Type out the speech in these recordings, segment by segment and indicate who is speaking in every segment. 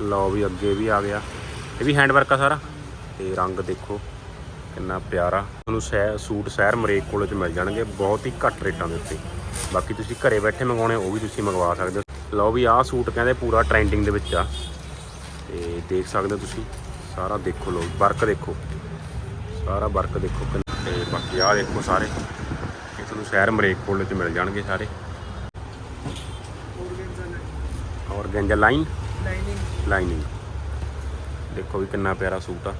Speaker 1: ਲਓ ਵੀ ਅੱਗੇ ਵੀ ਆ ਗਿਆ। ਇਹ ਵੀ ਹੈਂਡ ਵਰਕ ਆ ਸਾਰਾ। ਤੇ ਰੰਗ ਦੇਖੋ, ਕਿੰਨਾ ਪਿਆਰਾ। ਤੁਹਾਨੂੰ ਸਹਿ ਸੂਟ ਸ਼ਹਿਰ ਮਰੇਕ ਕੋਲੇ ਚ ਮਿਲ ਜਾਣਗੇ, ਬਹੁਤ ਹੀ ਘੱਟ ਰੇਟਾਂ ਦੇ ਉੱਤੇ। ਬਾਕੀ ਤੁਸੀਂ ਘਰੇ ਬੈਠੇ ਮੰਗਾਉਣੇ ਉਹ ਵੀ ਤੁਸੀਂ ਮੰਗਵਾ ਸਕਦੇ ਹੋ। ਲਓ ਵੀ ਆਹ ਸੂਟ ਕਹਿੰਦੇ ਪੂਰਾ ਟ੍ਰੈਂਡਿੰਗ ਦੇ ਵਿੱਚ ਆ। ਤੇ ਦੇਖ ਸਕਦੇ ਹੋ ਤੁਸੀਂ, ਸਾਰਾ ਦੇਖੋ ਲਓ, ਵਰਕ ਦੇਖੋ। ਸਾਰਾ ਵਰਕ ਦੇਖੋ ਤੇ ਬਾਕੀ ਆਹ ਦੇਖੋ ਸਾਰੇ। ਇਹ ਤੁਹਾਨੂੰ ਸ਼ਹਿਰ ਮਰੇਕ ਕੋਲੇ ਚ ਮਿਲ ਜਾਣਗੇ ਸਾਰੇ। ਔਰ ਗੰਜਾ ਲਾਈਨ।
Speaker 2: ਲਾਈਨਿੰਗ
Speaker 1: ਲਾਈਨਿੰਗ ਦੇਖੋ ਵੀ ਕਿੰਨਾ ਪਿਆਰਾ ਸੂਟ ਆ।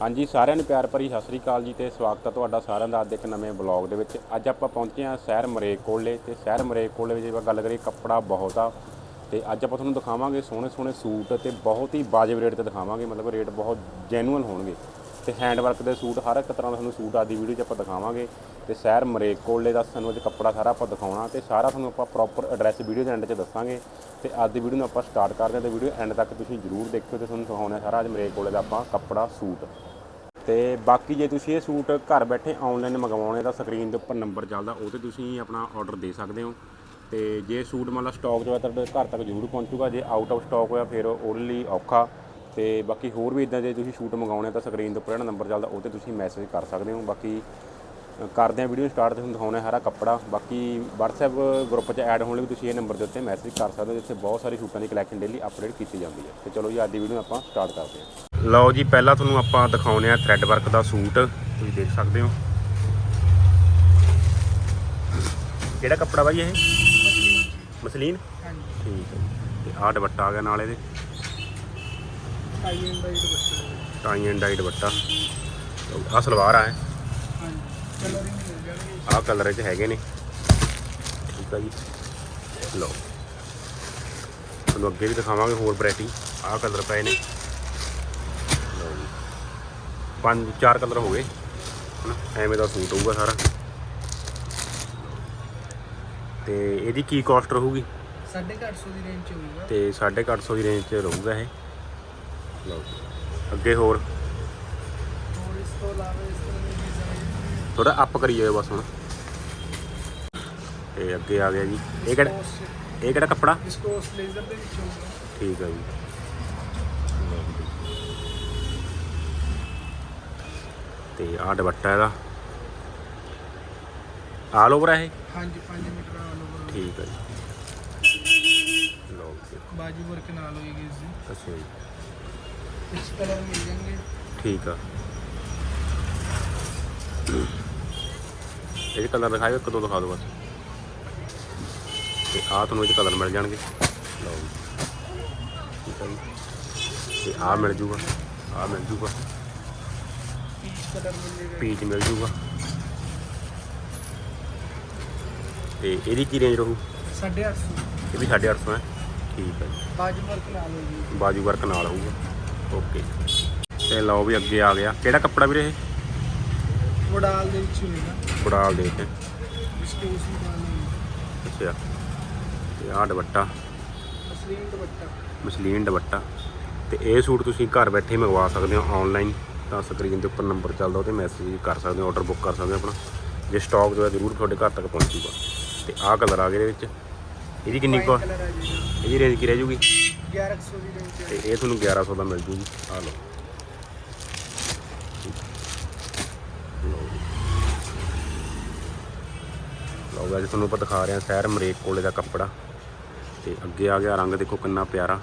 Speaker 1: ਹਾਂਜੀ, ਸਾਰਿਆਂ ਨੂੰ ਪਿਆਰ ਭਰੀ ਸਤਿ ਸ੍ਰੀ ਅਕਾਲ ਜੀ ਤੇ ਸਵਾਗਤ ਹੈ ਤੁਹਾਡਾ ਸਾਰਿਆਂ ਦਾ ਅੱਜ ਇੱਕ ਨਵੇਂ ਬਲੌਗ ਦੇ ਵਿੱਚ। ਅੱਜ ਆਪਾਂ ਪਹੁੰਚੇ ਹਾਂ ਸ਼ਹਿਰ ਮਰੇਕ ਕੋਲੇ ਤੇ ਸ਼ਹਿਰ ਮਰੇਕ ਕੋਲੇ ਵਿੱਚ ਆਪਾਂ ਗੱਲ ਕਰੀਏ ਕੱਪੜਾ ਬਹੁਤ ਆ ਤੇ ਅੱਜ ਆਪਾਂ ਤੁਹਾਨੂੰ ਦਿਖਾਵਾਂਗੇ ਸੋਹਣੇ ਸੋਹਣੇ ਸੂਟ ਤੇ ਬਹੁਤ ਹੀ ਵਾਜਬ ਰੇਟ ਤੇ ਦਿਖਾਵਾਂਗੇ, ਮਤਲਬ ਰੇਟ ਬਹੁਤ ਜੈਨੂਅਲ ਹੋਣਗੇ। ਤੇ ਹੈਂਡ ਵਰਕ ਦੇ ਸੂਟ, ਹਰ ਇੱਕ ਤਰ੍ਹਾਂ ਦਾ ਤੁਹਾਨੂੰ ਸੂਟ ਆਦੀ ਵੀਡੀਓ 'ਚ ਆਪਾਂ ਦਿਖਾਵਾਂਗੇ। ਤੇ ਸ਼ਹਿਰ ਮਰੇਕ ਕੋਲੇ ਦਾ ਸਾਨੂੰ ਅੱਜ ਕੱਪੜਾ ਸਾਰਾ ਆਪਾਂ ਦਿਖਾਉਣਾ ਤੇ ਸਾਰਾ ਤੁਹਾਨੂੰ ਆਪਾਂ ਪ੍ਰੋਪਰ ਐਡਰੈਸ ਵੀਡੀਓ ਦੇ ਐਂਡ 'ਚ ਦੱਸਾਂਗੇ। ਤੇ ਅੱਜ ਦੀ ਵੀਡੀਓ ਨੂੰ ਆਪਾਂ ਸਟਾਰਟ ਕਰਦੇ ਹਾਂ ਤੇ ਵੀਡੀਓ ਐਂਡ ਤੱਕ ਤੁਸੀਂ ਜਰੂਰ ਦੇਖਿਓ ਤੇ ਤੁਹਾਨੂੰ ਦਿਖਾਉਣਾ ਸਾਰਾ ਅੱਜ ਮਰੇਕ ਕੋਲੇ ਦਾ ਆਪਾਂ ਕੱਪੜਾ, ਸੂਟ। ਤੇ ਬਾਕੀ ਜੇ ਤੁਸੀਂ ਇਹ ਸੂਟ ਘਰ ਬੈਠੇ ਆਨਲਾਈਨ ਮੰਗਵਾਉਣੇ ਤਾਂ ਸਕਰੀਨ ਦੇ ਉੱਪਰ ਨੰਬਰ ਚੱਲਦਾ, ਉਹ ਤੇ ਤੁਸੀਂ ਆਪਣਾ ਆਰਡਰ ਦੇ ਸਕਦੇ ਹੋ। ਤੇ ਜੇ ਸੂਟ ਮੰਨ ਲਾ ਸਟਾਕ ਜੋ ਹੈ ਤੁਹਾਡੇ ਘਰ ਤੱਕ ਜ਼ਰੂਰ ਪਹੁੰਚੂਗਾ, ਜੇ ਆਊਟ ਆਫ ਸਟਾਕ ਹੋਇਆ ਫਿਰ ਉਹਦੇ ਲਈ ਔਖਾ। ਤੇ ਬਾਕੀ ਹੋਰ ਵੀ ਇਦਾਂ ਜੇ ਤੁਸੀਂ ਸੂਟ ਮੰਗਾਉਣੇ ਤਾਂ ਸਕਰੀਨ ਦੇ ਉੱਪਰ ਜਿਹੜਾ ਨੰਬਰ ਚੱਲਦਾ ਉਹ ਤੇ ਤੁਸੀਂ ਮੈਸੇਜ ਕਰ ਸਕਦੇ ਹੋ। ਬਾਕੀ ਕਰਦੇ ਹਾਂ ਵੀਡੀਓ ਸਟਾਰਟ ਤੇ ਤੁਹਾਨੂੰ ਦਿਖਾਉਣਾ ਹੈ ਸਾਰਾ ਕੱਪੜਾ। ਬਾਕੀ WhatsApp ਗਰੁੱਪ 'ਚ ਐਡ ਹੋਣ ਲਈ ਵੀ ਤੁਸੀਂ ਇਹ ਨੰਬਰ ਦੇ ਉੱਤੇ ਮੈਸੇਜ ਕਰ ਸਕਦੇ ਹੋ ਜਿੱਥੇ ਬਹੁਤ ਸਾਰੀ ਸੂਟਾਂ ਦੀ ਕਲੈਕਸ਼ਨ ਡੇਲੀ ਅਪਡੇਟ ਕੀਤੀ ਜਾਂਦੀ ਹੈ। ਤੇ ਚਲੋ ਜੀ ਅੱਜ ਦੀ ਵੀਡੀਓ ਆਪਾਂ ਸਟਾਰਟ ਕਰਦੇ ਹਾਂ। ਲਓ ਜੀ ਪਹਿਲਾਂ ਤੁਹਾਨੂੰ ਆਪਾਂ ਦਿਖਾਉਨੇ ਆ ਥ੍ਰੈਡ ਵਰਕ ਦਾ ਸੂਟ। ਤੁਸੀਂ ਦੇਖ ਸਕਦੇ ਹੋ। ਕਿਹੜਾ ਕੱਪੜਾ ਬਾਈ ਇਹ?
Speaker 2: Muslin
Speaker 1: muslin?
Speaker 2: ਹਾਂਜੀ।
Speaker 1: ਠੀਕ ਹੈ। ਤੇ ਆਹ ਦੁਪੱਟਾ ਆ ਗਿਆ ਨਾਲ ਇਹਦੇ।
Speaker 2: Tie and dye dupatta
Speaker 1: tie and dye dupatta. ਆਹ ਸਲਵਾਰ ਆ ਹੈ
Speaker 2: ਹਾਂਜੀ। ਕਲਰਿੰਗ ਮਿਲ ਜਾਣਗੇ
Speaker 1: ਆਹ ਕਲਰ ਇਹ 'ਚ ਹੈਗੇ ਨੇ। ਠੀਕ ਆ ਜੀ। ਲਓ। ਤੁਹਾਨੂੰ ਅੱਗੇ ਵੀ ਦਿਖਾਵਾਂਗੇ ਹੋਰ ਵੈਰਾਈਟੀ ਆਹ ਕਲਰ ਪਏ ਨੇ। ਲਓ ਜੀ। ਪੰਜ ਚਾਰ ਕਲਰ ਹੋ ਗਏ। ਹਨਾ? ਐਵੇਂ ਦਾ ਸੂਟ ਹੋਊਗਾ ਸਾਰਾ। ਤੇ ਇਹਦੀ ਕੀ ਕਾਸਟ ਰਹੂਗੀ?
Speaker 2: 850 ਦੀ ਰੇਂਜ ਚ ਹੋਊਗਾ।
Speaker 1: ਤੇ 850 ਦੀ ਰੇਂਜ 'ਚ ਰਹੂਗਾ ਇਹ। ਲਓ। ਅੱਗੇ ਹੋਰ।
Speaker 2: ਹੋਰ ਇਸ ਤੋਂ ਇਲਾਵਾ ਇਸ ਤਰ੍ਹਾਂ ਦੇ ਡਿਜ਼ਾਈਨ
Speaker 1: ਥੋੜਾ ਅਪ ਕਰੀ ਜਾਓ ਬਸ ਹੁਣ। ਤੇ ਅੱਗੇ ਆ ਗਿਆ ਜੀ। ਇਹ ਕਿਹੜਾ ਇਹ ਕਿਹੜਾ ਕੱਪੜਾ?
Speaker 2: ਵਿਸਕੋਸ ਲੇਜ਼ਰ ਦੇ ਵਿੱਚ ਹੋਊਗਾ।
Speaker 1: ਠੀਕ ਹੈ ਜੀ। ਤੇ ਆਹ ਦੁਪੱਟਾ ਇਹਦਾ। ਆਲ ਓਵਰ ਹੈ ਇਹ?
Speaker 2: ਹਾਂਜੀ 5 ਮੀਟਰ ਆਲ ਓਵਰ
Speaker 1: ਠੀਕ ਹੈ ਜੀ। ਜੀ।
Speaker 2: ਬਾਜੂ ਵਰਕ ਨਾਲ ਹੋਏਗੀ ਇਸ ਦੀ।
Speaker 1: ਅੱਛਾ ਜੀ।
Speaker 2: ਇਸ ਕਲਰ ਮਿਲ ਜਾਣਗੇ।
Speaker 1: ਠੀਕ ਆ। ਇਹ ਕਲਰ ਦਿਖਾਇਓ ਇੱਕ ਦੋ ਦਿਖਾ ਦਿਓ ਬਸ। ਤੇ ਆਹ ਤੁਹਾਨੂੰ ਇਹ ਕਲਰ ਮਿਲ ਜਾਣਗੇ। ਲਓ ਜੀ। ਠੀਕ ਆ ਜੀ। ਤੇ ਆਹ ਮਿਲ ਜੂਗਾ। ਆਹ ਮਿਲ ਜੂਗਾ।
Speaker 2: ਪੀਚ ਕਲਰ
Speaker 1: ਪੀਚ ਮਿਲ ਜੂਗਾ। ਤੇ ਇਹਦੀ ਕੀ ਰੇਂਜ ਰਹੂ?
Speaker 2: 850
Speaker 1: ਇਹ ਵੀ 850 ਹੈ। ਠੀਕ ਹੈ ਜੀ।
Speaker 2: ਬਾਜੂ ਵਰਕ ਨਾਲ ਹੋਏਗੀ।
Speaker 1: ਬਾਜੂ ਵਰਕ ਨਾਲ ਹੋਊਗਾ। ਓਕੇ। ਤੇ ਲਓ ਵੀ ਅੱਗੇ ਆ ਗਿਆ। ਕਿਹੜਾ ਕੱਪੜਾ ਵੀਰੇ ਇਹ?
Speaker 2: ਵਡਾਲ ਦੇ ਵਿੱਚ ਹੋਏਗਾ
Speaker 1: ਬੜਾਲ ਦੇ
Speaker 2: ਹੋਏਗਾ
Speaker 1: ਅੱਛਾ। ਤੇ ਆਹ ਦੁਪੱਟਾ।
Speaker 2: ਮਸਲੀਨ ਦੁਪੱਟਾ।
Speaker 1: ਮਸਲੀਨ ਦੁਪੱਟਾ। ਤੇ ਇਹ ਸੂਟ ਤੁਸੀਂ ਘਰ ਬੈਠੇ ਮੰਗਵਾ ਸਕਦੇ ਹੋ ਆਨਲਾਈਨ ਤਾਂ ਸਕਰੀਨ ਦੇ ਉੱਪਰ ਨੰਬਰ ਚੱਲਦਾ ਉਹ ਤੇ ਮੈਸੇਜ ਕਰ ਸਕਦੇ ਹੋ ਆਰਡਰ ਬੁੱਕ ਕਰ ਸਕਦੇ ਹੋ ਆਪਣਾ। ਜੇ ਸਟਾਕ ਜੋ ਹੈ ਜ਼ਰੂਰ ਤੁਹਾਡੇ ਘਰ ਤੱਕ ਪਹੁੰਚੂਗਾ। ਤੇ ਆਹ ਕਲਰ ਆ ਗਿਆ ਇਹਦੇ ਵਿੱਚ। ਇਹਦੀ ਕਿੰਨੀ ਕੋ
Speaker 2: ਕਲਰ ਆ ਜਾਏਗਾ
Speaker 1: ਇਹਦੀ ਰੇਂਜ ਕੀ ਰਹਿ ਜੂਗੀ?
Speaker 2: 1100 ਦੀ ਰੇਂਜ ਚ
Speaker 1: ਤੇ ਇਹ ਤੁਹਾਨੂੰ 1100 ਦਾ ਮਿਲ ਜੂਗੀ ਆ ਲਓ। ਲਓ ਗਾਇਸ ਤੁਹਾਨੂੰ ਆਪਾਂ ਦਿਖਾ ਰਹੇ ਹਾਂ ਸ਼ਹਿਰ ਮਰੇਕ ਕੋਲੇ ਦਾ ਕੱਪੜਾ। ਤੇ ਅੱਗੇ ਆ ਗਿਆ ਰੰਗ ਦੇਖੋ ਕਿੰਨਾ ਪਿਆਰਾ।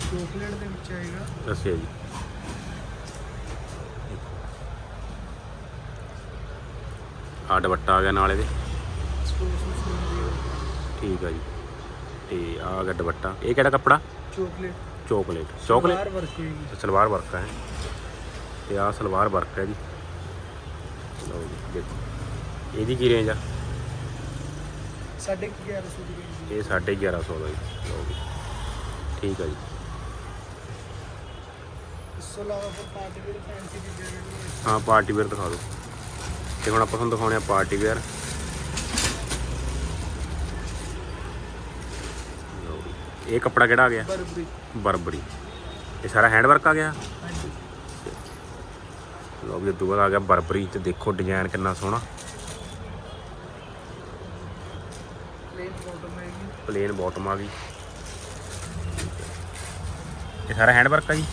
Speaker 2: ਚੋਕਲੇਟ ਦੇ ਵਿੱਚ ਆਏਗਾ।
Speaker 1: ਦੱਸਿਆ ਜੀ। ਆ ਦੁਪੱਟਾ ਆ ਗਿਆ ਨਾਲ ਇਹਦੇ।
Speaker 2: ਦੀ।
Speaker 1: ਠੀਕ ਆ ਜੀ। ਤੇ ਆ ਆ ਗਿਆ ਦੁਪੱਟਾ। ਇਹ ਕਿਹੜਾ ਕੱਪੜਾ?
Speaker 2: ਚੋਕਲੇਟ।
Speaker 1: ਚੋਕਲੇਟ। ਚੋਕਲੇਟ?
Speaker 2: ਵਰਕ ਹੋਏਗੀ
Speaker 1: ਸਲਵਾਰ ਵਰਕ ਹੈ। ਤੇ ਆ ਸਲਵਾਰ ਵਰਕ ਹੈ ਜੀ। ਲਓ ਜੀ ਦੇਖੋ। ਇਹਦੀ ਕੀ ਰੇਂਜ ਆ?
Speaker 2: 1150 ਦੀ ਰੇਂਜ
Speaker 1: ਇਹ 1150 ਦਾ ਜੀ। ਲਓ ਜੀ। ਠੀਕ ਆ ਜੀ।
Speaker 2: ਇਸ ਤੋਂ ਇਲਾਵਾ ਫਿਰ ਪਾਰਟੀ ਵੇਅਰ ਫੈਂਸੀ ਚੀਜ਼ਾਂ ਜਿਹੜੀਆਂ
Speaker 1: ਹਾਂ ਪਾਰਟੀ ਵੇਅਰ ਦਿਖਾ ਦਿਓ। ਤੇ ਹੁਣ ਆਪਾਂ ਤੁਹਾਨੂੰ ਦਿਖਾਉਣੇ ਆ ਪਾਰਟੀ ਵੇਅਰ ਲਓ ਜੀ। ਇਹ ਕੱਪੜਾ ਕਿਹੜਾ ਆ ਗਿਆ?
Speaker 2: ਬਰਬਰੀ।
Speaker 1: ਬਰਬਰੀ। ਇਹ ਸਾਰਾ ਹੈਂਡ ਵਰਕ ਆ ਗਿਆ?
Speaker 2: ਹਾਂਜੀ।
Speaker 1: ਲੋ ਵੀ ਇਹ ਦੂਆ ਆ ਗਿਆ ਬਰਬਰੀ ਤੇ ਦੇਖੋ ਡਿਜ਼ਾਈਨ ਕਿੰਨਾ ਸੋਹਣਾ।
Speaker 2: ਪਲੇਨ ਬਾਟਮ
Speaker 1: ਆ ਗਈ। ਇਹ ਸਾਰਾ ਹੈਂਡ ਵਰਕ ਆ ਜੀ?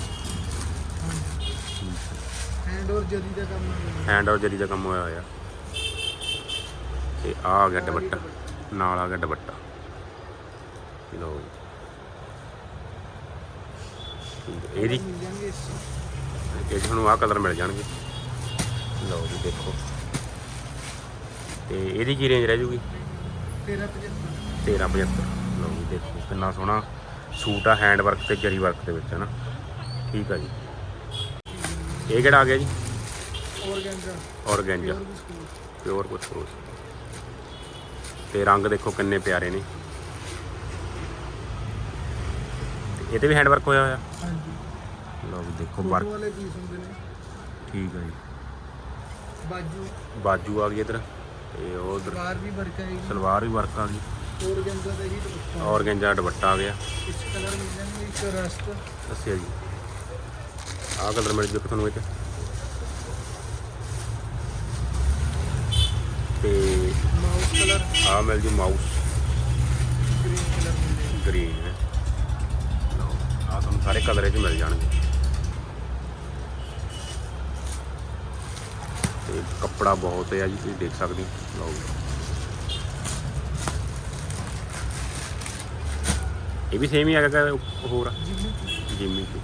Speaker 1: ਹੈਂਡ ਔਰ ਜਰੀ ਦਾ ਕੰਮ ਹੋਇਆ ਹੈਂਡ ਹੋਇਆ ਤੇ ਆ ਗਿਆ ਦੁਪੱਟਾ। ਨਾਲ ਆ ਗਿਆ ਦੁਪੱਟਾ। ਲੋ ਜੀ। ਇਹਦੀ ਇਹ ਤੁਹਾਨੂੰ ਆਹ ਕਲਰ ਮਿਲ ਜਾਣਗੇ। ਲਓ ਜੀ ਦੇਖੋ। ਤੇ ਇਹਦੀ ਕੀ ਰੇਂਜ ਰਹਿ ਜੂਗੀ?
Speaker 2: 1375
Speaker 1: 1375 ਲਓ ਜੀ ਦੇਖੋ ਕਿੰਨਾ ਸੋਹਣਾ ਸੂਟ ਆ ਹੈਂਡ ਵਰਕ ਤੇ ਜਰੀ ਵਰਕ ਦੇ ਵਿੱਚ ਹਨਾ? ਠੀਕ ਆ ਜੀ। ਇਹ ਕਿਹੜਾ ਆ ਗਿਆ ਜੀ? ਔਰਗੈਂਜਾ
Speaker 2: ਔਰਗੈਂਜਾ
Speaker 1: ਪਿਓਰ ਕੁਛ ਹੋਰ ਤੇ ਰੰਗ ਦੇਖੋ ਕਿੰਨੇ ਪਿਆਰੇ ਨੇ। ਇਹ ਤੇ ਵੀ ਹੈਂਡ ਵਰਕ ਹੋਇਆ ਹੋਇਆ।
Speaker 2: ਹਾਂਜੀ।
Speaker 1: ਲਓ ਦੇਖੋ ਵਰਕ
Speaker 2: ਵਾਲੇ ਪੀਸ ਹੁੰਦੇ ਨੇ?
Speaker 1: ਠੀਕ ਹੈ ਜੀ।
Speaker 2: ਬਾਜੂ।
Speaker 1: ਬਾਜੂ ਆ ਗਈ ਇਧਰ। ਤੇ ਉਹ
Speaker 2: ਸਲਵਾਰ ਵੀ ਵਰਕ ਆਏਗੀ।
Speaker 1: ਸਲਵਾਰ ਵੀ ਵਰਕ ਆ ਗਈ। ਔਰਗੈਂਜ਼ਾ ਦਾ ਹੀ ਆ ਗਿਆ।
Speaker 2: ਇਸ ਕਲਰ
Speaker 1: ਦੱਸਿਆ ਜੀ। ਆਹ ਕਲਰ ਮਿਲ ਜੂ ਤੁਹਾਨੂੰ ਵਿੱਚ ਤੇ
Speaker 2: ਮਾਊਸ ਕਲਰ
Speaker 1: ਆਹ ਮਿਲ ਜੂ ਮਾਊਸ ਗ੍ਰੀਨ ਗ੍ਰੀਨ ਆ ਤੁਹਾਨੂੰ ਸਾਰੇ ਕਲਰੇ 'ਚ ਮਿਲ ਜਾਣਗੇ। ਤੇ ਕੱਪੜਾ ਬਹੁਤ ਹੈ ਜੀ ਤੁਸੀਂ ਦੇਖ ਸਕਦੇ ਹੋ। ਲਓ ਇਹ ਵੀ ਸੇਮ ਹੀ ਆ? ਹੋਰ ਜਿੰਮੀ ਚੂ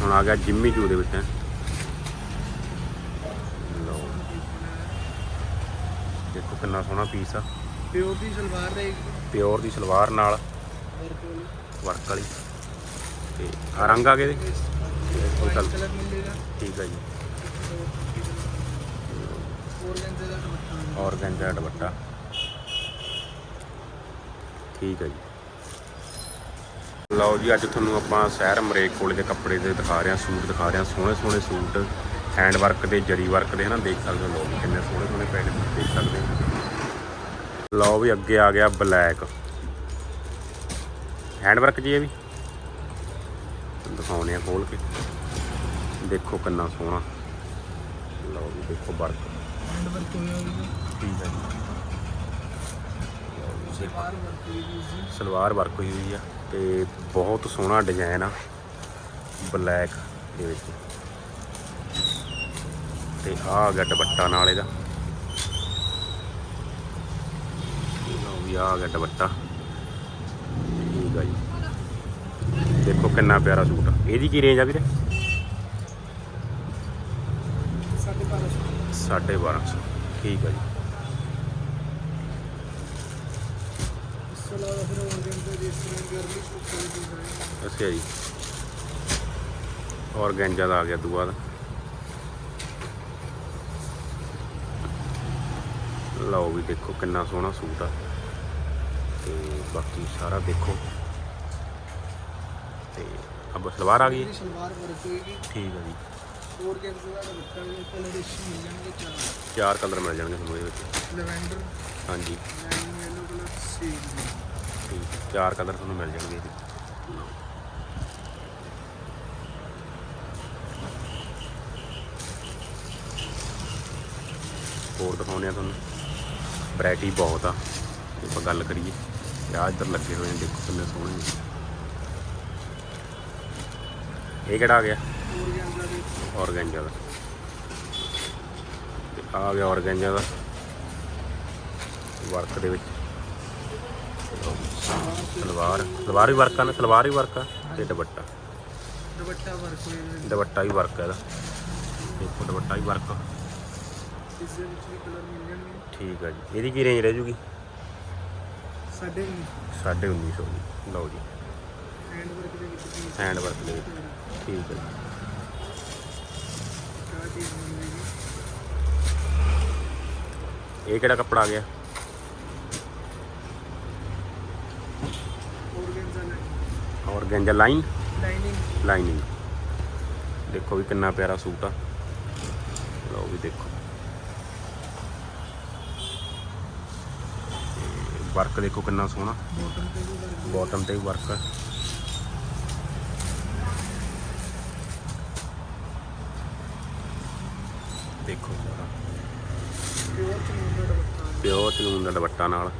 Speaker 1: ਹੁਣ ਆ ਗਿਆ ਜਿੰਮੀ ਚੂ ਦੇ ਵਿੱਚ ਹੈ। ਦੇਖੋ ਕਿੰਨਾ ਸੋਹਣਾ ਪੀਸ ਆ।
Speaker 2: ਪਿਓਰ ਦੀ ਸਲਵਾਰ ਰਹੇਗੀ।
Speaker 1: ਪਿਓਰ ਦੀ ਸਲਵਾਰ ਨਾਲ। ਵਰਕ ਵਾਲੀ। ਤੇ ਰੰਗ ਆ ਗਏ
Speaker 2: ਦੇ
Speaker 1: ਠੀਕ ਹੈ ਜੀ। ਔਰਗੈਂਜਾ ਦੁਪੱਟਾ। ਠੀਕ ਹੈ ਜੀ। ਲਓ ਜੀ, ਅੱਜ ਤੁਹਾਨੂੰ ਆਪਾਂ ਸ਼ਹਿਰ ਮਰੇਕ ਕੋਲੇ ਦੇ ਕੱਪੜੇ ਦੇ ਦਿਖਾ ਰਹੇ ਹਾਂ, ਸੂਟ ਦਿਖਾ ਰਹੇ ਹਾਂ। ਸੋਹਣੇ ਸੋਹਣੇ ਸੂਟ, ਹੈਂਡ ਵਰਕ ਦੇ, ਜਰੀ ਵਰਕ ਦੇ, ਹਨਾ? ਦੇਖ ਸਕਦੇ ਹੋ ਲੋਕ ਕਿੰਨੇ ਸੋਹਣੇ ਸੋਹਣੇ ਪੈਣੇ ਦੇਖ ਸਕਦੇ ਹੋ। ਲਓ ਵੀ ਅੱਗੇ ਆ ਗਿਆ ਬਲੈਕ। ਹੈਂਡ ਵਰਕ ਜੀ ਇਹ ਵੀ। ਦਿਖਾਉਣੇ ਆ ਖੋਲ ਕੇ। ਦੇਖੋ ਕਿੰਨਾ ਸੋਹਣਾ। ਲਓ ਵੀ ਦੇਖੋ ਵਰਕ
Speaker 2: ਹੈਂਡ ਵਰਕ ਹੋਇਆ
Speaker 1: ਠੀਕ ਜੀ। ਸਲਵਾਰ ਵਰਕ ਹੋਈ ਹੋਈ ਆ ਤੇ ਬਹੁਤ ਸੋਹਣਾ ਡਿਜ਼ਾਈਨ ਆ ਬਲੈਕ ਦੇ ਵਿੱਚ। ਤੇ ਆ ਗਿਆ ਦੁਪੱਟਾ ਨਾਲ ਇਹਦਾ। ਲਓ ਵੀ ਆ ਗਿਆ ਦੁਪੱਟਾ। ਦੇਖੋ ਕਿੰਨਾ ਪਿਆਰਾ ਸੂਟ ਆ। ਇਹਦੀ ਕੀ ਰੇਂਜ ਆ ਵੀਰੇ?
Speaker 2: 1250
Speaker 1: 1250 ਠੀਕ ਆ ਜੀ। ਅੱਛਾ ਜੀ। ਔਰਗੈਂਜਾ ਦਾ ਆ ਗਿਆ ਦੂਆ ਦਾ। ਲਓ ਵੀ ਦੇਖੋ ਕਿੰਨਾ ਸੋਹਣਾ ਸੂਟ ਆ। ਤੇ ਬਾਕੀ ਸਾਰਾ ਦੇਖੋ। ਅੱਗੋਂ ਸਲਵਾਰ ਆ ਗਈ ਹੈ।
Speaker 2: ਸਲਵਾਰ ਵਰਕ ਹੋਏਗੀ
Speaker 1: ਠੀਕ ਹੈ ਜੀ।
Speaker 2: ਹੋਰ ਕਿਸੇ ਦਾ ਦੁਪੱਟਾ ਵੀ ਕਲਰ ਇਸ ਮਿਲ ਜਾਣਗੇ ਚਾਰ।
Speaker 1: ਚਾਰ ਕਲਰ ਮਿਲ ਜਾਣਗੇ ਤੁਹਾਨੂੰ ਇਹਦੇ ਵਿੱਚ।
Speaker 2: ਲਵੈਂਡਰ
Speaker 1: ਹਾਂਜੀ।
Speaker 2: ਲੈਮਨ ਕਲਰ ਸੇਮ
Speaker 1: ਠੀਕ ਚਾਰ ਕਲਰ ਤੁਹਾਨੂੰ ਮਿਲ ਜਾਣਗੇ ਇਹਦੇ। ਹੋਰ ਦਿਖਾਉਣੇ ਆ ਤੁਹਾਨੂੰ। ਵੈਰਾਈਟੀ ਬਹੁਤ ਆ। ਜੇ ਆਪਾਂ ਗੱਲ ਕਰੀਏ ਤੇ ਇੱਧਰ ਲੱਗੇ ਹੋਏ ਨੇ ਦੇਖੋ ਕਿੰਨੇ ਸੋਹਣੇ ਨੇ। ਇਹ ਕਿਹੜਾ ਆ ਗਿਆ? ਔਰਗੈਂਜਾ ਦਾ। ਆ ਗਿਆ ਔਰਗੈਂਜਾ ਦਾ। ਵਰਕ ਦੇ ਵਿੱਚ। ਸਲਵਾਰ। ਸਲਵਾਰ ਵੀ ਵਰਕ ਆ ਨਾ? ਸਲਵਾਰ ਵੀ ਵਰਕ ਆ ਤੇ ਦੁਪੱਟਾ। ਦੁਪੱਟਾ ਵੀ ਵਰਕ ਆ ਇਹਦਾ। ਦੇਖੋ ਦੁਪੱਟਾ ਵੀ ਵਰਕ ਆ। ਠੀਕ ਆ ਜੀ। ਇਹਦੀ ਕੀ ਰੇਂਜ ਰਹਿ ਜੂਗੀ? 1950 1900 ਜੀ ਲਓ ਜੀ।
Speaker 2: ਹੈਂਡ ਵਰਕ ਦੇ ਵਿੱਚ
Speaker 1: ਹੈਂਡ ਵਰਕ ਦੇ ਵਿੱਚ। ਠੀਕ ਹੈ ਇਹ ਕਿਹੜਾ ਕੱਪੜਾ ਆ ਗਿਆ? Organza line?
Speaker 2: ਲਾਈਨਿੰਗ।
Speaker 1: ਲਾਈਨਿੰਗ ਦੇਖੋ ਵੀ ਕਿੰਨਾ ਪਿਆਰਾ ਸੂਟ ਆ। ਲਓ ਵੀ ਦੇਖੋ। ਵਰਕ ਦੇਖੋ ਕਿੰਨਾ ਸੋਹਣਾ। ਬੋਟਮ ਤੇ ਵੀ ਵਰਕ
Speaker 2: ਦਾ ਦੁਪੱਟਾ
Speaker 1: ਨਾਲ।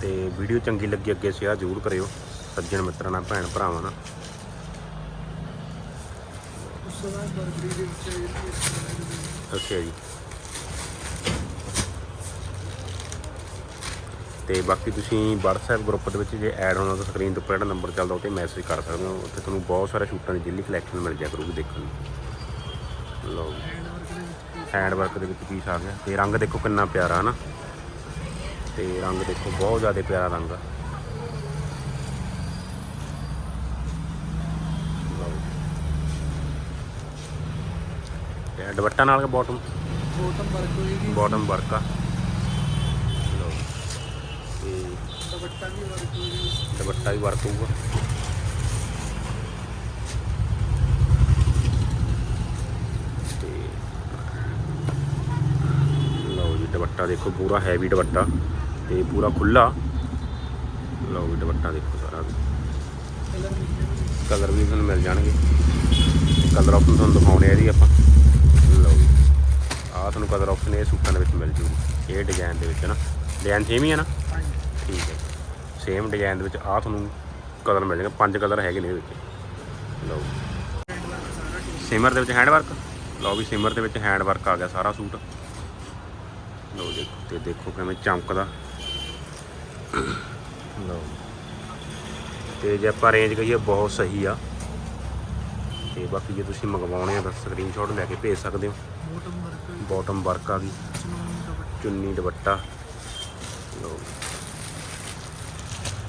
Speaker 1: ਤੇ ਵੀਡੀਓ ਚੰਗੀ ਲੱਗੀ ਅੱਗੇ ਸ਼ੇਅਰ ਜ਼ਰੂਰ ਕਰਿਓ। ਸੱਜਣ ਮਿੱਤਰਾਂ ਨਾਲ, ਭੈਣ ਭਰਾਵਾਂ ਨਾਲ। ਅੱਛਾ ਜੀ। ਤੇ ਬਾਕੀ ਤੁਸੀਂ WhatsApp ਗਰੁੱਪ ਦੇ ਵਿੱਚ ਜੇ ਐਡ ਹੋਣਾ ਤਾਂ ਸਕਰੀਨ ਦੇ ਉੱਪਰ ਜਿਹੜਾ ਨੰਬਰ ਚੱਲਦਾ ਉਹ ਤੇ ਮੈਸੇਜ ਕਰ ਸਕਦੇ ਹੋ। ਉੱਥੇ ਤੁਹਾਨੂੰ ਬਹੁਤ ਸਾਰੇ ਸ਼ੂਟਾਂ ਦੀ ਦਿੱਲੀ ਕਲੈਕਸ਼ਨ ਮਿਲ ਜਾਇਆ ਕਰੂਗੀ ਦੇਖਣ ਨੂੰ। ਲਓ
Speaker 2: ਹੈਂਡ ਵਰਕ ਦੇ ਵਿੱਚ
Speaker 1: ਪੀਸ ਆ ਗਿਆ। ਤੇ ਰੰਗ ਦੇਖੋ ਕਿੰਨਾ ਪਿਆਰਾ ਹਨਾ? ਤੇ ਰੰਗ ਦੇਖੋ ਬਹੁਤ ਜ਼ਿਆਦਾ ਪਿਆਰਾ ਰੰਗ ਆ। ਦੁਪੱਟਾ ਨਾਲ ਕੇ ਬਾਟਮ
Speaker 2: ਬੋਟਮ ਵਰਕ ਹੋਏਗੀ
Speaker 1: ਬਾਟਮ ਵਰਕ ਆ। ਲਓ ਤੇ
Speaker 2: ਦੁਪੱਟਾ ਵੀ ਵਰਕ ਹੋਏਗੀ
Speaker 1: ਦੁਪੱਟਾ ਵੀ ਵਰਕ ਹੋਊਗਾ ਤੇ ਲਓ ਜੀ ਦੁਪੱਟਾ ਦੇਖੋ ਪੂਰਾ ਹੈਵੀ ਦੁਪੱਟਾ ਤੇ ਪੂਰਾ ਖੁੱਲਾ ਲਓ ਜੀ ਦੁਪੱਟਾ ਦੇਖੋ ਸਾਰਾ
Speaker 2: ਕਲਰ
Speaker 1: ਵੀ ਤੁਹਾਨੂੰ ਮਿਲ ਜਾਣਗੇ। ਕਲਰ ਆਪਸ਼ਨ ਤੁਹਾਨੂੰ ਦਿਖਾਉਣੇ ਆ ਇਹਦੀ ਆਪਾਂ। ਲਓ ਜੀ। ਆਹ ਤੁਹਾਨੂੰ ਕਲਰ ਆਪਸ਼ਨ ਇਹ ਸੂਟਾਂ ਦੇ ਵਿੱਚ ਮਿਲ ਜੂਗੀ। ਇਹ ਡਿਜ਼ਾਈਨ ਦੇ ਵਿੱਚ ਨਾ। ਡਿਜ਼ਾਈਨ ਸੇਮ ਹੀ ਹੈ ਨਾ?
Speaker 2: ਹਾਂਜੀ।
Speaker 1: ਠੀਕ ਹੈ ਸੇਮ ਡਿਜ਼ਾਈਨ ਦੇ ਵਿੱਚ ਆਹ ਤੁਹਾਨੂੰ ਕਲਰ ਮਿਲ ਜਾਣਗੇ। ਪੰਜ ਕਲਰ ਹੈਗੇ ਨੇ ਇਹਦੇ ਵਿੱਚ। ਲਓ ਸਿਮਰ ਦੇ ਵਿੱਚ ਹੈਂਡ ਵਰਕ ਲਓ ਵੀ ਸਿਮਰ ਦੇ ਵਿੱਚ ਹੈਂਡ ਵਰਕ ਆ ਗਿਆ ਸਾਰਾ ਸੂਟ। ਲਓ ਦੇਖੋ ਤੇ ਦੇਖੋ ਕਿਵੇਂ ਚਮਕਦਾ। ਲਓ। ਤੇ ਜੇ ਆਪਾਂ ਰੇਂਜ ਕਹੀਏ, ਬਹੁਤ ਸਹੀ ਆ। ਤੇ ਬਾਕੀ ਜੇ ਤੁਸੀਂ ਮੰਗਵਾਉਣੇ ਆ, ਤਾਂ ਸਕਰੀਨਸ਼ਾਟ ਲੈ ਕੇ ਭੇਜ ਸਕਦੇ ਹੋ।
Speaker 2: ਬੋਟਮ ਵਰਕ
Speaker 1: ਬਾਟਮ ਵਰਕ ਆ ਗਈ ਚੁੰਨੀ ਦੁਪੱਟਾ। ਲਓ।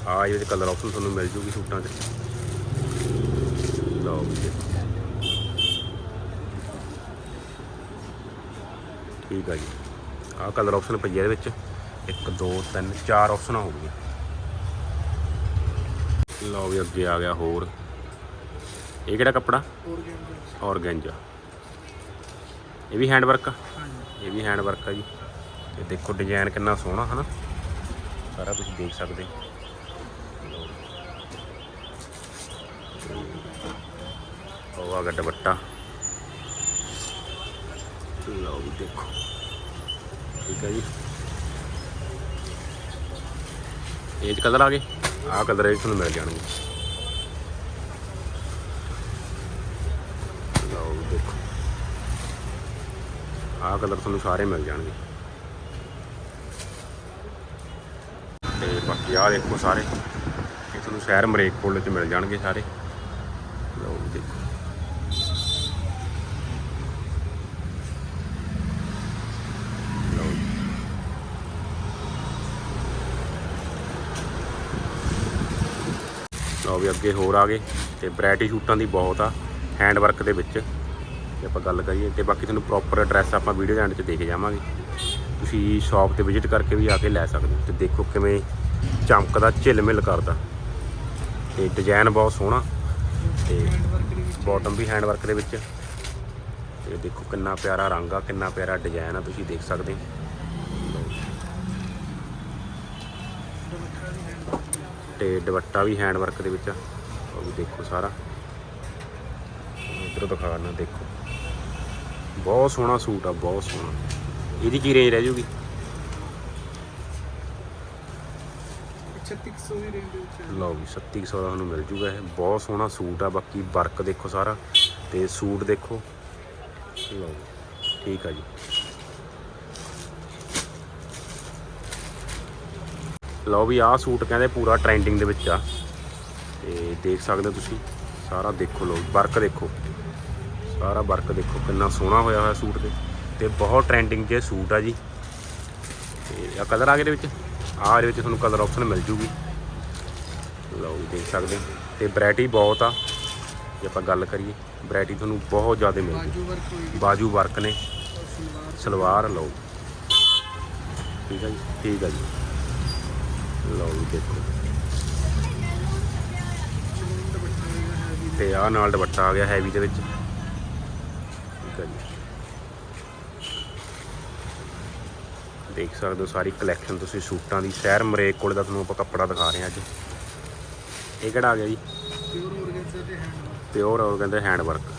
Speaker 1: ਆ ਇਹਦੇ ਕਲਰ ਆਪਸ਼ਨ ਤੁਹਾਨੂੰ ਮਿਲ ਜੂਗੀ ਸੂਟਾਂ 'ਚ ਲਓ ਵੀ ਠੀਕ ਆ ਜੀ। ਆਹ ਕਲਰ ਆਪਸ਼ਨ ਪਈ ਹੈ ਇਹਦੇ ਵਿੱਚ। 1 2 3 4 ਆਪਸ਼ਨਾਂ ਹੋ ਗਈਆਂ। ਲਓ ਵੀ ਅੱਗੇ ਆ ਗਿਆ ਹੋਰ। ਇਹ ਕਿਹੜਾ ਕੱਪੜਾ?
Speaker 2: ਔਰਗੈਂਜਾ।
Speaker 1: ਔਰਗੈਂਜਾ ਇਹ ਵੀ ਹੈਂਡ ਵਰਕ ਆ?
Speaker 2: ਹਾਂਜੀ।
Speaker 1: ਇਹ ਵੀ ਹੈਂਡ ਵਰਕ ਆ ਜੀ। ਤੇ ਦੇਖੋ ਡਿਜ਼ਾਈਨ ਕਿੰਨਾ ਸੋਹਣਾ ਹਨਾ? ਸਾਰਾ ਤੁਸੀਂ ਦੇਖ ਸਕਦੇ ਹੋ। ਉਹ ਆ ਗਿਆ ਦੁਪੱਟਾ। ਲਓ ਵੀ ਦੇਖੋ। ਠੀਕ ਹੈ ਜੀ। ਇਹ 'ਚ ਕਲਰ ਆ ਗਏ? ਆਹ ਕਲਰ ਇਹ ਤੁਹਾਨੂੰ ਮਿਲ ਜਾਣਗੇ। ਲਓ ਦੇਖੋ। ਆਹ ਕਲਰ ਤੁਹਾਨੂੰ ਸਾਰੇ ਮਿਲ ਜਾਣਗੇ। ਤੇ ਬਾਕੀ ਆਹ ਦੇਖੋ ਸਾਰੇ। ਇਹ ਤੁਹਾਨੂੰ ਸ਼ਹਿਰ ਮਰੇਕ ਚ ਮਿਲ ਜਾਣਗੇ ਸਾਰੇ ਲਓ ਵੀ ਦੇਖੋ ਲਓ ਜੀ। ਲਓ ਅੱਗੇ ਹੋਰ ਆ ਗਏ ਤੇ ਵੈਰਾਈਟੀ ਸ਼ੂਟਾਂ ਦੀ ਬਹੁਤ ਆ ਹੈਂਡ ਵਰਕ ਦੇ ਵਿੱਚ। ਜੇ ਆਪਾਂ ਗੱਲ ਕਰੀਏ ਤੇ ਬਾਕੀ ਤੁਹਾਨੂੰ ਪ੍ਰੋਪਰ ਐਡਰੈਸ ਆਪਾਂ ਵੀਡੀਓ ਦੇ ਐਂਡ 'ਚ ਦੇ ਕੇ ਜਾਵਾਂਗੇ। ਤੁਸੀਂ ਸ਼ਾਪ ਤੇ ਵਿਜ਼ਿਟ ਕਰਕੇ ਵੀ ਆ ਕੇ ਲੈ ਸਕਦੇ ਹੋ ਤੇ ਦੇਖੋ ਕਿਵੇਂ ਚਮਕਦਾ ਝਿਲਮਿਲ ਕਰਦਾ। ਤੇ ਡਿਜ਼ਾਈਨ ਬਹੁਤ ਸੋਹਣਾ ਤੇ
Speaker 2: ਹੈਂਡ
Speaker 1: ਬਾਟਮ ਵੀ ਹੈਂਡ ਵਰਕ ਦੇ ਵਿੱਚ। ਤੇ ਦੇਖੋ ਕਿੰਨਾ ਪਿਆਰਾ ਰੰਗ ਆ, ਕਿੰਨਾ ਪਿਆਰਾ ਡਿਜ਼ਾਈਨ ਆ, ਤੁਸੀਂ ਦੇਖ ਸਕਦੇ ਹੋ
Speaker 2: ਦੁਪੱਟਾ ਵੀ ਹੈਂਡ ਵਰਕ ਦੇ ਵਿੱਚ
Speaker 1: ਤੇ ਦੁਪੱਟਾ ਵੀ ਹੈਂਡ ਵਰਕ ਦੇ ਵਿੱਚ ਆ। ਉਹ ਵੀ ਦੇਖੋ ਸਾਰਾ। ਇਧਰ ਦਿਖਾਣਾ ਦੇਖੋ। ਬਹੁਤ ਸੋਹਣਾ ਸੂਟ ਆ ਬਹੁਤ ਸੋਹਣਾ। ਇਹਦੀ ਕੀ ਰੇਂਜ ਰਹਿ ਜੂਗੀ?
Speaker 2: 3600 ਦੀ ਰੇਂਜ ਵਿੱਚ।
Speaker 1: ਲਓ ਵੀ 3700 ਦਾ ਤੁਹਾਨੂੰ ਮਿਲ ਜੂਗਾ ਇਹ। ਬਹੁਤ ਸੋਹਣਾ ਸੂਟ ਆ ਬਾਕੀ ਵਰਕ ਦੇਖੋ ਸਾਰਾ। ਤੇ ਸੂਟ ਦੇਖੋ। ਲਓ ਠੀਕ ਆ ਜੀ। ਲਓ ਵੀ ਆਹ ਸੂਟ ਕਹਿੰਦੇ ਪੂਰਾ ਟ੍ਰੈਂਡਿੰਗ ਦੇ ਵਿੱਚ ਆ। ਤੇ ਦੇਖ ਸਕਦੇ ਹੋ ਤੁਸੀਂ, ਸਾਰਾ ਦੇਖੋ ਲਓ, ਵਰਕ ਦੇਖੋ। ਸਾਰਾ ਵਰਕ ਦੇਖੋ, ਕਿੰਨਾ ਸੋਹਣਾ ਹੋਇਆ ਹੋਇਆ ਸੂਟ ਤੇ। ਤੇ ਬਹੁਤ ਟ੍ਰੈਂਡਿੰਗ 'ਚ ਸੂਟ ਆ ਜੀ। ਤੇ ਆ ਕਲਰ ਆ ਗਏ ਦੇ ਵਿੱਚ। ਆਹ ਇਹਦੇ ਵਿੱਚ ਤੁਹਾਨੂੰ ਕਲਰ ਆਪਸ਼ਨ ਮਿਲ ਜੂਗੀ। ਲਓ ਜੀ, ਦੇਖ ਸਕਦੇ ਹੋ। ਤੇ ਵੈਰਾਈਟੀ ਬਹੁਤ ਆ। ਜੇ ਆਪਾਂ ਗੱਲ ਕਰੀਏ ਵੈਰਾਈਟੀ ਤੁਹਾਨੂੰ ਬਹੁਤ ਜ਼ਿਆਦਾ ਮਿਲ ਜੂ।
Speaker 2: ਬਾਜੂ ਵਰਕ
Speaker 1: ਨੇ।
Speaker 2: ਸਲਵਾਰ
Speaker 1: ਲਓ। ਠੀਕ ਆ ਜੀ, ਠੀਕ ਆ ਜੀ। ਲਓ ਜੀ ਦੇਖੋ। ਤੇ ਆਹ ਨਾਲ ਦੁਪੱਟਾ ਆ ਗਿਆ ਹੈਵੀ ਦੇ ਵਿੱਚ। ਠੀਕ ਹੈ ਜੀ। ਦੇਖ ਸਕਦੇ ਹੋ ਸਾਰੀ ਕਲੈਕਸ਼ਨ ਤੁਸੀਂ ਸੂਟਾਂ ਦੀ। ਸ਼ਹਿਰ ਮਰੇਕ ਕੋਲ ਦਾ ਤੁਹਾਨੂੰ ਆਪਾਂ ਕੱਪੜਾ ਦਿਖਾ ਰਹੇ ਹਾਂ ਅੱਜ। ਇਹ ਕਿਹੜਾ ਆ ਗਿਆ ਜੀ?
Speaker 2: ਪਿਓਰ ਔਰਗੈਂਜਾ ਤੇ ਹੈਂਡ ਵਰਕ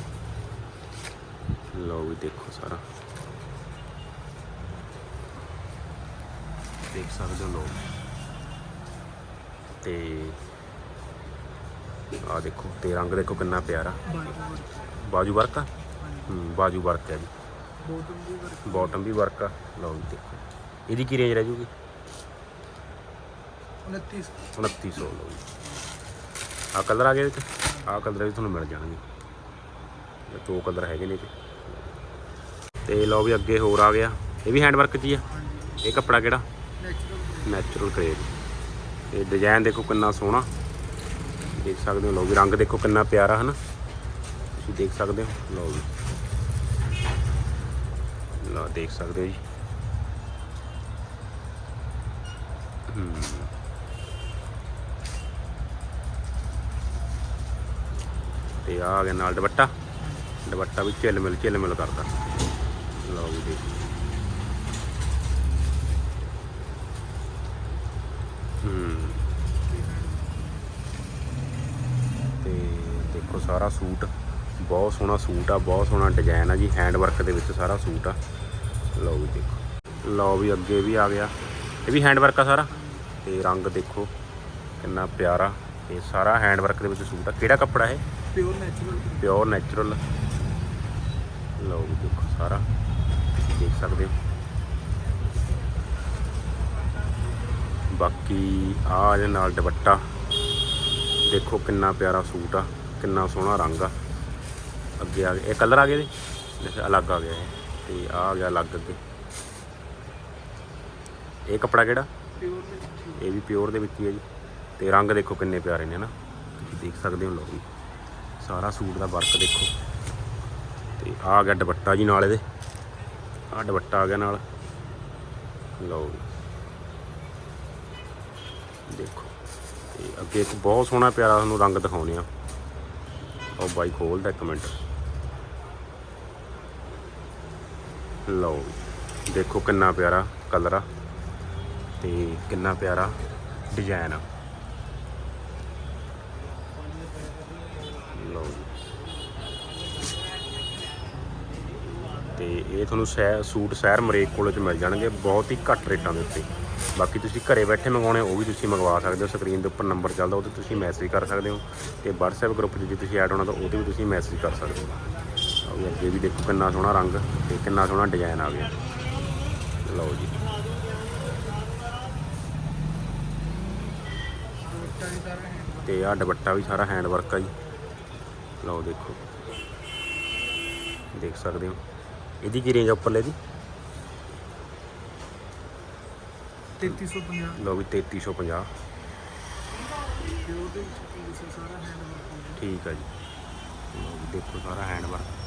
Speaker 1: ਲਓ ਵੀ ਦੇਖੋ ਸਾਰਾ। ਦੇਖ ਸਕਦੇ ਹੋ ਲੋਕ ਤੇ ਆ ਦੇਖੋ, ਤੇ ਰੰਗ ਦੇਖੋ ਕਿੰਨਾ ਪਿਆਰਾ। ਬਾਜੂ ਵਰਕ ਆ? ਹੂੰ, ਬਾਜੂ ਵਰਕ ਹੈ ਜੀ।
Speaker 2: ਬੋਟਮ ਵੀ ਵਰਕ
Speaker 1: ਬਾਟਮ ਵੀ ਵਰਕ ਆ। ਲਓ ਜੀ, ਦੇਖੋ। ਇਹਦੀ ਕੀ ਰੇਂਜ ਰਹਿ ਜੂਗੀ?
Speaker 2: 29
Speaker 1: 2900 ਲਓ ਜੀ। ਆ ਕਲਰ ਆ ਗਏ ਇਹਦੇ ਚ? ਆ ਕਲਰ ਵੀ ਤੁਹਾਨੂੰ ਮਿਲ ਜਾਣਗੇ। ਇਹ ਦੋ ਕਲਰ ਹੈਗੇ ਨੇ ਇਹਦੇ। ਤੇ ਲਓ ਵੀ ਅੱਗੇ ਹੋਰ ਆ ਗਿਆ। ਇਹ ਵੀ ਹੈਂਡ ਵਰਕ 'ਚ ਹੀ ਆ। ਇਹ ਕੱਪੜਾ ਕਿਹੜਾ?
Speaker 2: ਨੈਚੁਰਲ
Speaker 1: ਨੈਚੁਰਲ ਕਰੇਜ ਤੇ ਡਿਜ਼ਾਈਨ ਦੇਖੋ ਕਿੰਨਾ ਸੋਹਣਾ। ਦੇਖ ਸਕਦੇ ਹੋ ਲਓ ਵੀ, ਰੰਗ ਦੇਖੋ ਕਿੰਨਾ ਪਿਆਰਾ, ਹਨਾ? ਤੁਸੀਂ ਦੇਖ ਸਕਦੇ ਹੋ, ਲਓ ਵੀ ਲਓ, ਦੇਖ ਸਕਦੇ ਹੋ ਜੀ। ਹੂੰ। ਤੇ ਆ ਗਿਆ ਨਾਲ ਦੁਪੱਟਾ। ਦੁਪੱਟਾ ਵੀ ਝਿਲ ਮਿਲ ਝਿਲ ਮਿਲ ਕਰਦਾ। ਲਓ ਵੀ ਦੇਖੋ ਹੂੰ ਤੇ ਦੇਖੋ ਸਾਰਾ ਸੂਟ। ਬਹੁਤ ਸੋਹਣਾ ਸੂਟ ਆ ਬਹੁਤ ਸੋਹਣਾ ਡਿਜ਼ਾਈਨ ਆ ਜੀ ਹੈਂਡ ਵਰਕ ਦੇ ਵਿੱਚ ਸਾਰਾ ਸੂਟ ਆ। ਲਓ ਵੀ ਦੇਖੋ। ਲਓ ਵੀ ਅੱਗੇ ਵੀ ਆ ਗਿਆ। ਇਹ ਵੀ ਹੈਂਡ ਵਰਕ ਆ ਸਾਰਾ। ਤੇ ਰੰਗ ਦੇਖੋ ਕਿੰਨਾ ਪਿਆਰਾ। ਤੇ ਸਾਰਾ ਹੈਂਡ ਵਰਕ ਦੇ ਵਿੱਚ ਸੂਟ ਆ। ਕਿਹੜਾ ਕੱਪੜਾ ਇਹ?
Speaker 2: ਪਿਓਰ ਨੈਚੁਰਲ
Speaker 1: ਪਿਓਰ ਨੈਚੁਰਲ ਲਓ ਵੀ ਦੇਖੋ ਸਾਰਾ। ਦੇਖ ਸਕਦੇ ਹੋ। ਬਾਕੀ ਆ ਇਹਦੇ ਨਾਲ ਦੁਪੱਟਾ। ਦੇਖੋ ਕਿੰਨਾ ਪਿਆਰਾ ਸੂਟ ਆ। ਕਿੰਨਾ ਸੋਹਣਾ ਰੰਗ ਆ। ਅੱਗੇ ਆ ਗਿਆ ਇਹ ਕਲਰ ਆ ਗਿਆ ਜੀ ਅਲੱਗ ਆ ਗਿਆ ਇਹ। ਤੇ ਆ ਆ ਗਿਆ ਅਲੱਗ ਅੱਗੇ। ਇਹ ਕੱਪੜਾ ਕਿਹੜਾ? ਇਹ ਵੀ ਪਿਓਰ ਦੇ ਵਿੱਚ ਹੀ ਹੈ ਜੀ। ਤੇ ਰੰਗ ਦੇਖੋ ਕਿੰਨੇ ਪਿਆਰੇ ਨੇ ਨਾ ਤੁਸੀਂ ਦੇਖ ਸਕਦੇ ਹੋ, ਲਓ ਜੀ। ਸਾਰਾ ਸੂਟ ਦਾ ਵਰਕ ਦੇਖੋ। ਤੇ ਆਹ ਆ ਗਿਆ ਦੁਪੱਟਾ ਜੀ ਨਾਲ ਇਹਦੇ। ਆਹ ਦੁਪੱਟਾ ਆ ਗਿਆ ਨਾਲ। ਲਓ ਜੀ। ਦੇਖੋ। ਤੇ ਅੱਗੇ ਇੱਕ ਬਹੁਤ ਸੋਹਣਾ ਪਿਆਰਾ ਤੁਹਾਨੂੰ ਰੰਗ ਦਿਖਾਉਣੇ ਆ। ਉਹ ਬਾਈ ਖੋਲਦਾ ਇੱਕ ਮਿੰਟ। ਲਓ ਦੇਖੋ ਕਿੰਨਾ ਪਿਆਰਾ ਕਲਰ ਆ ਤੇ ਕਿੰਨਾ ਪਿਆਰਾ ਡਿਜ਼ਾਈਨ ਆ। ਇਹ ਤੁਹਾਨੂੰ ਸੈ ਸੂਟ ਸ਼ਹਿਰ ਮਰੇਕ ਕੋਲੇ ਚ ਮਿਲ ਜਾਣਗੇ, ਬਹੁਤ ਹੀ ਘੱਟ ਰੇਟਾਂ ਦੇ ਉੱਤੇ। ਬਾਕੀ ਤੁਸੀਂ ਘਰੇ ਬੈਠੇ ਮੰਗਵਾਉਣੇ, ਉਹ ਵੀ ਤੁਸੀਂ ਮੰਗਵਾ ਸਕਦੇ ਹੋ। ਸਕਰੀਨ ਦੇ ਉੱਪਰ ਨੰਬਰ ਚੱਲਦਾ ਉਹ ਤੇ ਤੁਸੀਂ ਮੈਸੇਜ ਕਰ ਸਕਦੇ ਹੋ। ਤੇ WhatsApp ਗਰੁੱਪ 'ਚ ਜੇ ਤੁਸੀਂ ਐਡ ਹੋਣਾ ਤਾਂ ਉਹਦੇ ਵੀ ਤੁਸੀਂ ਮੈਸੇਜ ਕਰ ਸਕਦੇ ਹੋ। ਆਹ ਅੱਗੇ ਵੀ ਦੇਖੋ ਕਿੰਨਾ ਸੋਹਣਾ ਰੰਗ ਤੇ ਕਿੰਨਾ ਸੋਹਣਾ ਡਿਜ਼ਾਈਨ ਆ ਗਿਆ। ਲਓ ਜੀ।
Speaker 2: ਦੁਪੱਟਾ
Speaker 1: ਤੇ ਆਹ ਦੁਪੱਟਾ ਵੀ ਸਾਰਾ ਹੈਂਡ ਵਰਕ ਆ ਜੀ। ਲਓ ਦੇਖੋ। ਦੇਖ ਸਕਦੇ ਹੋ। ਇਹਦੀ ਕੀ ਰੇਂਜ ਉੱਪਰਲੇ ਦੀ?
Speaker 2: 3350
Speaker 1: ਲਓ ਵੀ 3350
Speaker 2: ਪਿਓਰ ਦੇ ਵਿੱਚ ਪੀਸ ਹੈ ਸਾਰਾ ਹੈਂਡ ਵਰਕ
Speaker 1: ਠੀਕ ਆ ਜੀ। ਲਓ ਵੀ ਦੇਖੋ ਸਾਰਾ ਹੈਂਡ ਵਰਕ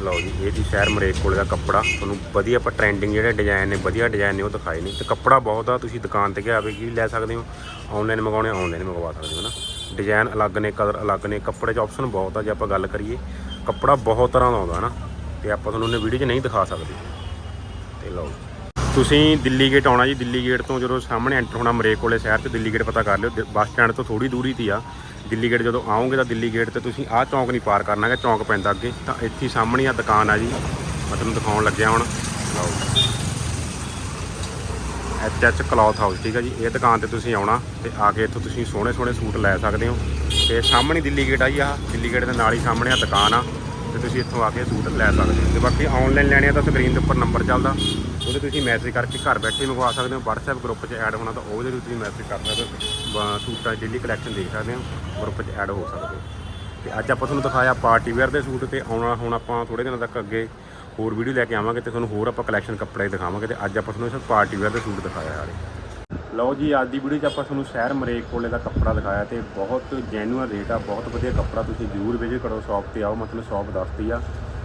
Speaker 1: ਲਓ ਜੀ ਇਹ ਜੀ ਸ਼ਹਿਰ ਮਰੇਕ ਕੋਲੇ ਦਾ ਕੱਪੜਾ। ਤੁਹਾਨੂੰ ਵਧੀਆ ਆਪਾਂ ਟ੍ਰੈਂਡਿੰਗ ਜਿਹੜੇ ਡਿਜ਼ਾਈਨ ਨੇ ਵਧੀਆ ਡਿਜ਼ਾਈਨ ਨੇ ਉਹ ਦਿਖਾਏ ਨੇ। ਤੇ ਕੱਪੜਾ ਬਹੁਤ ਆ ਤੁਸੀਂ ਦੁਕਾਨ ਤੇ ਗਿਆ ਵੀ ਕੀ ਲੈ ਸਕਦੇ ਹੋ? ਆਨਲਾਈਨ ਮੰਗਾਉਣੇ ਆਨਲਾਈਨ ਮੰਗਵਾ ਸਕਦੇ ਹੋ ਨਾ। ਡਿਜ਼ਾਈਨ ਅਲੱਗ ਨੇ ਕਲਰ ਅਲੱਗ ਨੇ ਕੱਪੜੇ 'ਚ ਆਪਸ਼ਨ ਬਹੁਤ ਆ। ਜੇ ਆਪਾਂ ਗੱਲ ਕਰੀਏ ਕੱਪੜਾ ਬਹੁਤ ਤਰ੍ਹਾਂ ਦਾ ਆਉਂਦਾ ਨਾ, ਤੇ ਆਪਾਂ ਤੁਹਾਨੂੰ ਉਹਨੇ ਵੀਡੀਓ 'ਚ ਨਹੀਂ ਦਿਖਾ ਸਕਦੇ। ਤੇ ਲਓ ਤੁਸੀਂ ਦਿੱਲੀ ਗੇਟ ਆਉਣਾ ਜੀ, ਦਿੱਲੀ ਗੇਟ ਤੋਂ ਜਦੋਂ ਸਾਹਮਣੇ ਐਂਟਰ ਹੋਣਾ ਮਰੇਕ ਕੋਲੇ ਸ਼ਹਿਰ 'ਚ, ਦਿੱਲੀ ਗੇਟ ਪਤਾ ਕਰ ਲਿਓ। ਬੱਸ ਸਟੈਂਡ ਤੋਂ ਥੋੜੀ ਦੂਰੀ ਤੇ ਆ। ਦਿੱਲੀ ਗੇਟ ਜਦੋਂ ਆਓਗੇ ਤਾਂ ਦਿੱਲੀ ਗੇਟ ਤੇ ਤੁਸੀਂ ਆਹ ਚੌਂਕ ਨਹੀਂ ਪਾਰ ਕਰਨਾ ਹੈਗਾ, ਚੌਂਕ ਪੈਂਦਾ ਅੱਗੇ। ਤਾਂ ਇੱਥੇ ਸਾਹਮਣੇ ਆ ਦੁਕਾਨ ਆ ਜੀ। ਮੈਂ ਤੁਹਾਨੂੰ ਦਿਖਾਉਣ ਲੱਗਿਆ ਹੁਣ। ਲਓ ਐਚ ਐਚ ਕਲੌਥ ਹਾਊਸ ਠੀਕ ਆ ਜੀ। ਇਹ ਦੁਕਾਨ ਤੇ ਤੁਸੀਂ ਆਉਣਾ ਤੇ ਆ ਕੇ ਇੱਥੋਂ ਤੁਸੀਂ ਸੋਹਣੇ ਸੋਹਣੇ ਸੂਟ ਲੈ ਸਕਦੇ ਹੋ। ਤੇ ਸਾਹਮਣੇ ਦਿੱਲੀ ਗੇਟ ਆਈ ਆ। ਦਿੱਲੀ ਗੇਟ ਦੇ ਨਾਲ ਹੀ ਸਾਹਮਣੇ ਆ ਦੁਕਾਨ ਆ ਤੇ ਤੁਸੀਂ ਇੱਥੋਂ ਆ ਕੇ ਸੂਟ ਲੈ ਸਕਦੇ ਹੋ। ਤੇ ਬਾਕੀ ਆਨਲਾਈਨ ਲੈਣੇ ਆ ਤਾਂ ਸਕਰੀਨ ਦੇ ਉੱਪਰ ਨੰਬਰ ਚੱਲਦਾ। ਉਹਦੇ ਤੁਸੀਂ ਮੈਸੇਜ ਕਰਕੇ ਘਰ ਬੈਠੇ ਹੀ ਮੰਗਵਾ ਸਕਦੇ ਹੋ। WhatsApp ਗਰੁੱਪ 'ਚ ਐਡ ਹੋਣਾ ਤਾਂ ਉਹਦੇ ਵੀ ਤੁਸੀਂ ਮੈਸੇਜ ਕਰ ਸਕਦੇ ਹੋ। ਸੂਟਾਂ ਦੀ ਡੇਲੀ ਕਲੈਕਸ਼ਨ ਦੇਖ ਸਕਦੇ ਹੋ। ਗਰੁੱਪ 'ਚ ਐਡ ਹੋ ਸਕਦੇ ਹੋ। ਤੇ ਅੱਜ ਆਪਾਂ ਤੁਹਾਨੂੰ ਦਿਖਾਇਆ ਪਾਰਟੀ ਵੇਅਰ ਦੇ ਸੂਟ ਤੇ ਆਉਣਾ, ਹੁਣ ਆਪਾਂ ਥੋੜੇ ਦਿਨਾਂ ਤੱਕ ਅੱਗੇ ਹੋਰ ਵੀਡੀਓ ਲੈ ਕੇ ਆਵਾਂਗੇ ਤੇ ਤੁਹਾਨੂੰ ਹੋਰ ਆਪਾਂ ਕਲੈਕਸ਼ਨ ਕੱਪੜੇ ਦਿਖਾਵਾਂਗੇ ਤੇ ਅੱਜ ਆਪਾਂ ਤੁਹਾਨੂੰ ਸਿਰਫ ਪਾਰਟੀ ਵੇਅਰ ਦੇ ਸੂਟ ਦਿਖਾਇਆ ਯਾਰ ਲਓ ਜੀ, ਅੱਜ ਦੀ ਵੀਡੀਓ 'ਚ ਆਪਾਂ ਤੁਹਾਨੂੰ ਸ਼ਹਿਰ ਮਰੇਕ ਕੋਲੇ ਦਾ ਕੱਪੜਾ ਦਿਖਾਇਆ ਤੇ ਬਹੁਤ ਜੈਨੂਅਨ ਰੇਟ ਆ, ਬਹੁਤ ਵਧੀਆ ਕੱਪੜਾ ਤੁਸੀਂ ਜ਼ਰੂਰ ਵਿਜ਼ਿਟ ਕਰੋ ਸ਼ਾਪ ਤੇ ਆਓ ਮਤਲਬ ਤੁਹਾਨੂੰ ਸ਼ਾਪ ਦੱਸਤੀ ਆ।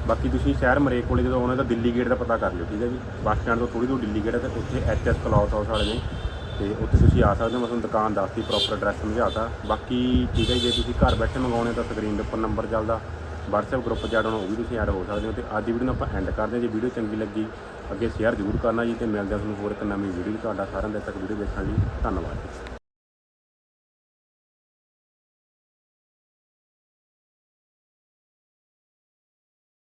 Speaker 1: ਬਾਕੀ ਤੁਸੀਂ ਸ਼ਹਿਰ ਮਰੇਕ ਕੋਲੇ ਜਦੋਂ ਆਉਣਾ ਤਾਂ ਦਿੱਲੀ ਗੇਟ ਦਾ ਪਤਾ ਕਰ ਲਿਓ, ਠੀਕ ਹੈ ਜੀ? ਬੱਸ ਸਟੈਂਡ ਤੋਂ ਥੋੜੀ ਦੂਰ ਦਿੱਲੀ ਗੇਟ ਹੈ ਤੇ ਉੱਥੇ ਐਚਐਸ ਕਲੌਥ ਹਾਊਸ ਵਾਲੇ ਨੇ। ਤੇ ਉੱਥੇ ਤੁਸੀਂ ਆ ਸਕਦੇ ਹੋ, ਮੈਂ ਤੁਹਾਨੂੰ ਦੁਕਾਨ ਦੱਸਤੀ ਪ੍ਰੋਪਰ ਐਡਰੈਸ ਸਮਝਾਤਾ। ਬਾਕੀ ਠੀਕ ਹੈ ਜੇ ਤੁਸੀਂ ਘਰ ਬੈਠੇ ਮੰਗਾਉਣੇ ਤਾਂ ਸਕਰੀਨ ਦੇ ਉੱਪਰ ਨੰਬਰ ਚੱਲਦਾ। WhatsApp ਗਰੁੱਪ 'ਚ ਐਡ ਹੋਣਾ ਉਹ ਵੀ ਤੁਸੀਂ ਐਡ ਹੋ ਸਕਦੇ ਹੋ ਤੇ ਅੱਜ ਦੀ ਵੀਡੀਓ ਨੂੰ ਆਪਾਂ ਐਂਡ ਕਰਦੇ ਹਾਂ। ਜੇ ਵੀਡੀਓ ਚੰਗੀ ਲੱਗੀ, ਅੱਗੇ ਸ਼ੇਅਰ ਜ਼ਰੂਰ ਕਰਨਾ ਜੀ ਤੇ ਮਿਲਦੇ ਹਾਂ ਤੁਹਾਨੂੰ ਹੋਰ ਇੱਕ ਨਵੀਂ ਵੀਡੀਓ ਤੁਹਾਡਾ ਸਾਰਿਆਂ ਦਾ ਤੱਕ ਵੀਡੀਓ ਦੇਖਣ ਲਈ ਧੰਨਵਾਦ ਜੀ।